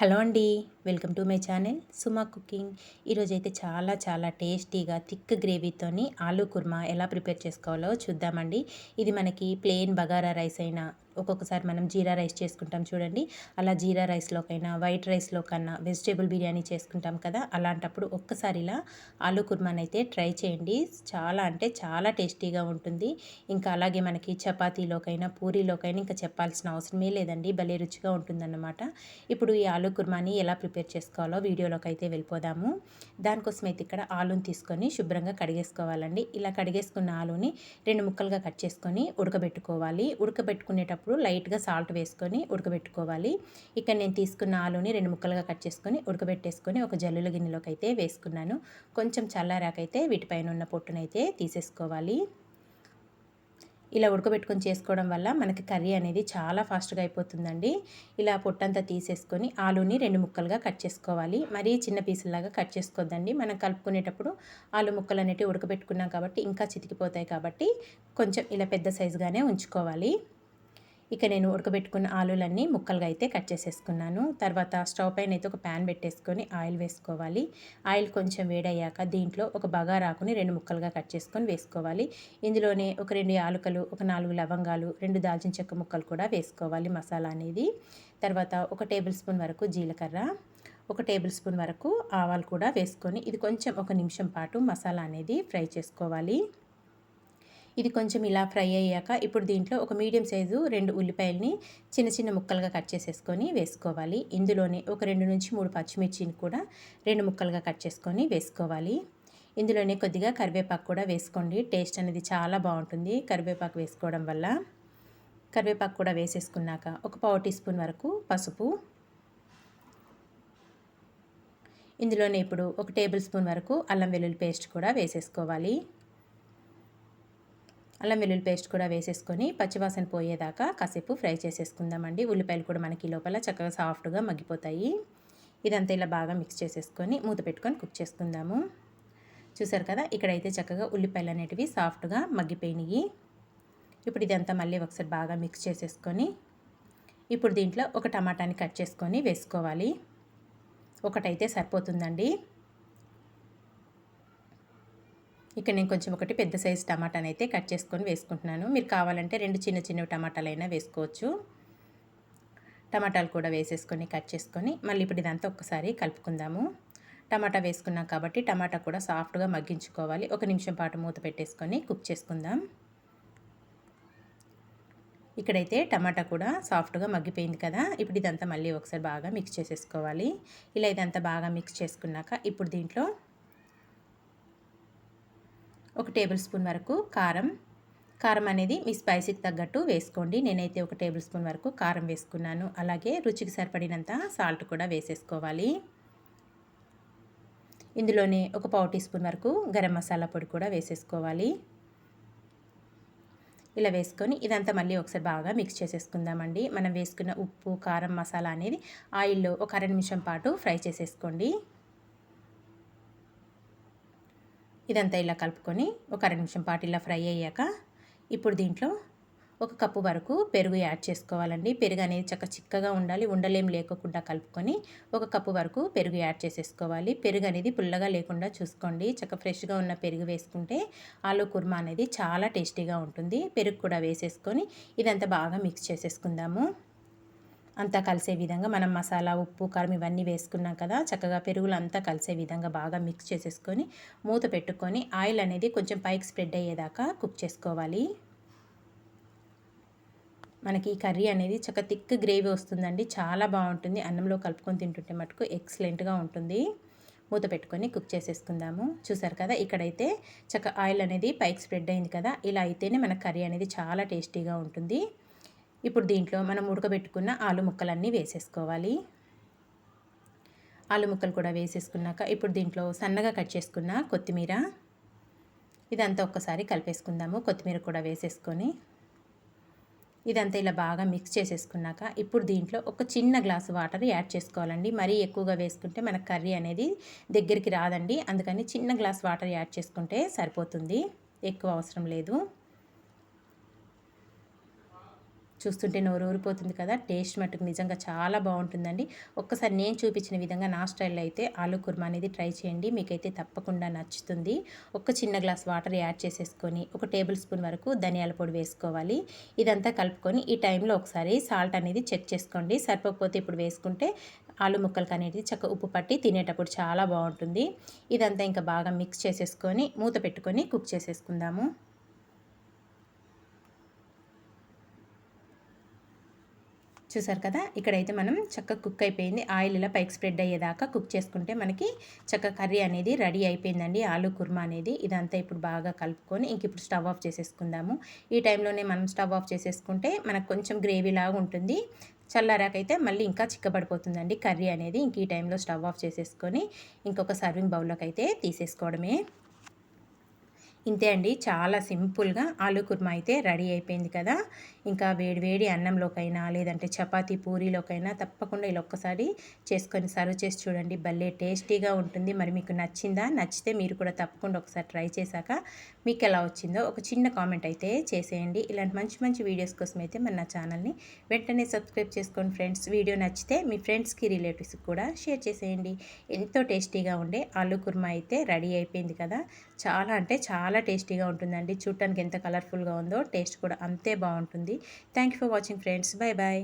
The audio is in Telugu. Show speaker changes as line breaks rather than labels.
హలో అండి. Welcome to my channel Suma cooking. ఈరోజు అయితే చాలా చాలా టేస్టీగా థిక్ గ్రేవీతోని ఆలూ కుర్మా ఎలా ప్రిపేర్ చేసుకోవాలో చూద్దామండి. ఇది మనకి ప్లెయిన్ బగారా రైస్ అయినా ఒక్కొక్కసారి మనం జీరా రైస్ చేసుకుంటాం చూడండి. అలా జీరా రైస్లోకైనా వైట్ రైస్లో కన్నా వెజిటేబుల్ బిర్యానీ చేసుకుంటాం కదా అలాంటప్పుడు ఒక్కసారి ఇలా ఆలూ కుర్మాని అయితే ట్రై చేయండి. చాలా అంటే చాలా టేస్టీగా ఉంటుంది. ఇంకా అలాగే మనకి చపాతీలోకైనా పూరీలోకైనా ఇంకా చెప్పాల్సిన అవసరమే లేదండి. భలే రుచిగా ఉంటుందన్నమాట. ఇప్పుడు ఈ ఆలూ కుర్మాని ఎలా ప్రిపేర్ ప్రిపేర్ చేసుకోవాలో వీడియోలోకి అయితే వెళ్ళిపోదాము. దానికోసం అయితే ఇక్కడ ఆలూని తీసుకొని శుభ్రంగా కడిగేసుకోవాలండి. ఇలా కడిగేసుకున్న ఆలూని రెండు ముక్కలుగా కట్ చేసుకొని ఉడకబెట్టుకోవాలి. ఉడకబెట్టుకునేటప్పుడు లైట్గా సాల్ట్ వేసుకొని ఉడకబెట్టుకోవాలి. ఇక్కడ నేను తీసుకున్న ఆలుని రెండు ముక్కలుగా కట్ చేసుకొని ఉడకబెట్టేసుకొని ఒక జల్లుల గిన్నెలోకి అయితే వేసుకున్నాను. కొంచెం చల్లారాకైతే వీటిపైన ఉన్న పొట్టునైతే తీసేసుకోవాలి. ఇలా ఉడకబెట్టుకొని చేసుకోవడం వల్ల మనకి కర్రీ అనేది చాలా ఫాస్ట్గా అయిపోతుందండి. ఇలా పొట్టంతా తీసేసుకొని ఆలుని రెండు ముక్కలుగా కట్ చేసుకోవాలి. మరీ చిన్న పీసులాగా కట్ చేసుకోవద్దండి మనం కలుపుకునేటప్పుడు ఆలు ముక్కలు అనేవి ఉడకబెట్టుకున్నాం కాబట్టి ఇంకా చితికిపోతాయి కాబట్టి కొంచెం ఇలా పెద్ద సైజుగానే ఉంచుకోవాలి. ఇక నేను ఉడకబెట్టుకున్న ఆలులన్నీ ముక్కలుగా అయితే కట్ చేసేసుకున్నాను. తర్వాత స్టవ్ పైన అయితే ఒక ప్యాన్ పెట్టేసుకొని ఆయిల్ వేసుకోవాలి. ఆయిల్ కొంచెం వేడయ్యాక దీంట్లో ఒక బగారాకుని రెండు ముక్కలుగా కట్ చేసుకొని వేసుకోవాలి. ఇందులోనే ఒక రెండు యాలుకలు ఒక నాలుగు లవంగాలు రెండు దాల్చిన చెక్క ముక్కలు కూడా వేసుకోవాలి మసాలా అనేది. తర్వాత ఒక టేబుల్ స్పూన్ వరకు జీలకర్ర ఒక టేబుల్ స్పూన్ వరకు ఆవాలు కూడా వేసుకొని ఇది కొంచెం ఒక నిమిషం పాటు మసాలా అనేది ఫ్రై చేసుకోవాలి. ఇది కొంచెం ఇలా ఫ్రై అయ్యాక ఇప్పుడు దీంట్లో ఒక మీడియం సైజు రెండు ఉల్లిపాయలని చిన్న చిన్న ముక్కలుగా కట్ చేసేసుకొని వేసుకోవాలి. ఇందులోనే ఒక రెండు నుంచి మూడు పచ్చిమిర్చిని కూడా రెండు ముక్కలుగా కట్ చేసుకొని వేసుకోవాలి. ఇందులోనే కొద్దిగా కరివేపాకు కూడా వేసుకోండి. టేస్ట్ అనేది చాలా బాగుంటుంది కరివేపాకు వేసుకోవడం వల్ల. కరివేపాకు కూడా వేసేసుకున్నాక ఒక పావు టీ స్పూన్ వరకు పసుపు. ఇందులోనే ఇప్పుడు ఒక టేబుల్ స్పూన్ వరకు అల్లం వెల్లుల్లి పేస్ట్ కూడా వేసేసుకోవాలి. అల్లం వెల్లుల్లి పేస్ట్ కూడా వేసేసుకొని పచ్చివాసన పోయేదాకా కాసేపు ఫ్రై చేసేసుకుందామండి. ఉల్లిపాయలు కూడా మనకి లోపల చక్కగా సాఫ్ట్గా మగ్గిపోతాయి. ఇదంతా ఇలా బాగా మిక్స్ చేసేసుకొని మూత పెట్టుకొని కుక్ చేసుకుందాము. చూసారు కదా ఇక్కడైతే చక్కగా ఉల్లిపాయలు అనేటివి సాఫ్ట్గా మగ్గిపోయినాయి. ఇప్పుడు ఇదంతా మళ్ళీ ఒకసారి బాగా మిక్స్ చేసేసుకొని ఇప్పుడు దీంట్లో ఒక టమాటాని కట్ చేసుకొని వేసుకోవాలి. ఒకటైతే సరిపోతుందండి. ఇక్కడ నేను కొంచెం ఒకటి పెద్ద సైజు టమాటాని అయితే కట్ చేసుకొని వేసుకుంటున్నాను. మీరు కావాలంటే రెండు చిన్న చిన్న టమాటాలైనా వేసుకోవచ్చు. టమాటాలు కూడా వేసేసుకొని కట్ చేసుకొని మళ్ళీ ఇప్పుడు ఇదంతా ఒక్కసారి కలుపుకుందాము. టమాటా వేసుకున్నాం కాబట్టి టమాటా కూడా సాఫ్ట్గా మగ్గించుకోవాలి. ఒక నిమిషం పాటు మూత పెట్టేసుకొని కుక్ చేసుకుందాం. ఇక్కడైతే టమాటా కూడా సాఫ్ట్గా మగ్గిపోయింది కదా ఇప్పుడు ఇదంతా మళ్ళీ ఒకసారి బాగా మిక్స్ చేసేసుకోవాలి. ఇలా ఇదంతా బాగా మిక్స్ చేసుకున్నాక ఇప్పుడు దీంట్లో ఒక టేబుల్ స్పూన్ వరకు కారం. కారం అనేది మీ స్పైసీకి తగ్గట్టు వేసుకోండి. నేనైతే ఒక టేబుల్ స్పూన్ వరకు కారం వేసుకున్నాను. అలాగే రుచికి సరిపడినంత సాల్ట్ కూడా వేసేసుకోవాలి. ఇందులోనే ఒక పావు టీ స్పూన్ వరకు గరం మసాలా పొడి కూడా వేసేసుకోవాలి. ఇలా వేసుకొని ఇదంతా మళ్ళీ ఒకసారి బాగా మిక్స్ చేసేసుకుందామండి. మనం వేసుకున్న ఉప్పు కారం మసాలా అనేది ఆయిల్లో ఒక అర నిమిషం పాటు ఫ్రై చేసేసుకోండి. ఇదంతా ఇలా కలుపుకొని ఒక అర నిమిషం పాటు ఇలా ఫ్రై అయ్యాక ఇప్పుడు దీంట్లో ఒక కప్పు వరకు పెరుగు యాడ్ చేసుకోవాలండి. పెరుగు అనేది చక్క చిక్కగా ఉండాలి. ఉండలేం లేకుండా కలుపుకొని ఒక కప్పు వరకు పెరుగు యాడ్ చేసేసుకోవాలి. పెరుగు అనేది పుల్లగా లేకుండా చూసుకోండి. చక్క ఫ్రెష్గా ఉన్న పెరుగు వేసుకుంటే ఆలు కుర్మా అనేది చాలా టేస్టీగా ఉంటుంది. పెరుగు కూడా వేసేసుకొని ఇదంతా బాగా మిక్స్ చేసేసుకుందాము. అంతా కలిసే విధంగా మనం మసాలా ఉప్పు కారం ఇవన్నీ వేసుకున్నాం కదా చక్కగా పెరుగులు అంతా కలిసే విధంగా బాగా మిక్స్ చేసేసుకొని మూత పెట్టుకొని ఆయిల్ అనేది కొంచెం పైకి స్ప్రెడ్ అయ్యేదాకా కుక్ చేసుకోవాలి. మనకి ఈ కర్రీ అనేది చక్క థిక్ గ్రేవీ వస్తుందండి చాలా బాగుంటుంది. అన్నంలో కలుపుకొని తింటుంటే మటుకు ఎక్సలెంట్గా ఉంటుంది. మూత పెట్టుకొని కుక్ చేసేసుకుందాము. చూసారు కదా ఇక్కడైతే చక్క ఆయిల్ అనేది పైకి స్ప్రెడ్ అయింది కదా ఇలా అయితేనే మన కర్రీ అనేది చాలా టేస్టీగా ఉంటుంది. ఇప్పుడు దీంట్లో మనం ఉడకబెట్టుకున్న ఆలు ముక్కలన్నీ వేసేసుకోవాలి. ఆలు ముక్కలు కూడా వేసేసుకున్నాక ఇప్పుడు దీంట్లో సన్నగా కట్ చేసుకున్న కొత్తిమీర ఇదంతా ఒక్కసారి కలిపేసుకుందాము కొత్తిమీర కూడా వేసేసుకొని. ఇదంతా ఇలా బాగా మిక్స్ చేసేసుకున్నాక ఇప్పుడు దీంట్లో ఒక చిన్న గ్లాసు వాటర్ యాడ్ చేసుకోవాలండి. మరీ ఎక్కువగా వేసుకుంటే మన కర్రీ అనేది దగ్గరికి రాదండి. అందుకని చిన్న గ్లాస్ వాటర్ యాడ్ చేసుకుంటే సరిపోతుంది. ఎక్కువ అవసరం లేదు. చూస్తుంటే నోరు ఊరిపోతుంది కదా టేస్ట్ మటుకు నిజంగా చాలా బాగుంటుందండి. ఒక్కసారి నేను చూపించిన విధంగా నా స్టైల్లో అయితే ఆలు కుర్మా అనేది ట్రై చేయండి మీకైతే తప్పకుండా నచ్చుతుంది. ఒక చిన్న గ్లాస్ వాటర్ యాడ్ చేసేసుకొని ఒక టేబుల్ స్పూన్ వరకు ధనియాల పొడి వేసుకోవాలి. ఇదంతా కలుపుకొని ఈ టైంలో ఒకసారి సాల్ట్ అనేది చెక్ చేసుకోండి. సరిపోకపోతే ఇప్పుడు వేసుకుంటే ఆలు ముక్కలు అనేది చక్క ఉప్పు పట్టి తినేటప్పుడు చాలా బాగుంటుంది. ఇదంతా ఇంకా బాగా మిక్స్ చేసేసుకొని మూత పెట్టుకొని కుక్ చేసేసుకుందాము. చూసారు కదా? ఇక్కడైతే మనం చక్కగా కుక్ అయిపోయింది. ఆయిల్ ఇలా పైకి స్ప్రెడ్ అయ్యేదాకా కుక్ చేసుకుంటే మనకి చక్క కర్రీ అనేది రెడీ అయిపోయిందండి. ఆలు కుర్మా అనేది ఇదంతా ఇప్పుడు బాగా కలుపుకొని ఇంక ఇప్పుడు స్టవ్ ఆఫ్ చేసేసుకుందాము. ఈ టైంలోనే మనం స్టవ్ ఆఫ్ చేసేసుకుంటే మనకు కొంచెం గ్రేవీ లాగా ఉంటుంది. చల్లారాకైతే మళ్ళీ ఇంకా చిక్కబడిపోతుందండి కర్రీ అనేది. ఇంక ఈ టైంలో స్టవ్ ఆఫ్ చేసేసుకొని ఇంకొక సర్వింగ్ బౌల్లోకి అయితే తీసేసుకోవడమే. ఇంతే అండి. చాలా సింపుల్గా ఆలూ కుర్మా అయితే రెడీ అయిపోయింది కదా. ఇంకా వేడివేడి అన్నంలోకైనా లేదంటే చపాతీ పూరీలోకైనా తప్పకుండా ఇలా ఒక్కసారి చేసుకొని సర్వ్ చేసి చూడండి. భలే టేస్టీగా ఉంటుంది. మరి మీకు నచ్చిందా? నచ్చితే మీరు కూడా తప్పకుండా ఒకసారి ట్రై చేశాక మీకు ఎలా వచ్చిందో ఒక చిన్న కామెంట్ అయితే చేసేయండి. ఇలాంటి మంచి మంచి వీడియోస్ కోసం అయితే మన నా ఛానల్ని వెంటనే సబ్స్క్రైబ్ చేసుకోండి ఫ్రెండ్స్. వీడియో నచ్చితే మీ ఫ్రెండ్స్కి రిలేటివ్స్కి కూడా షేర్ చేసేయండి. ఎంతో టేస్టీగా ఉండే ఆలూ కుర్మా అయితే రెడీ అయిపోయింది కదా. చాలా అంటే చాలా చాలా టేస్టీగా ఉంటుందండి. చూడటానికి ఎంత కలర్ఫుల్గా ఉందో టేస్ట్ కూడా అంతే బాగుంటుంది. Thank you for watching friends. Bye bye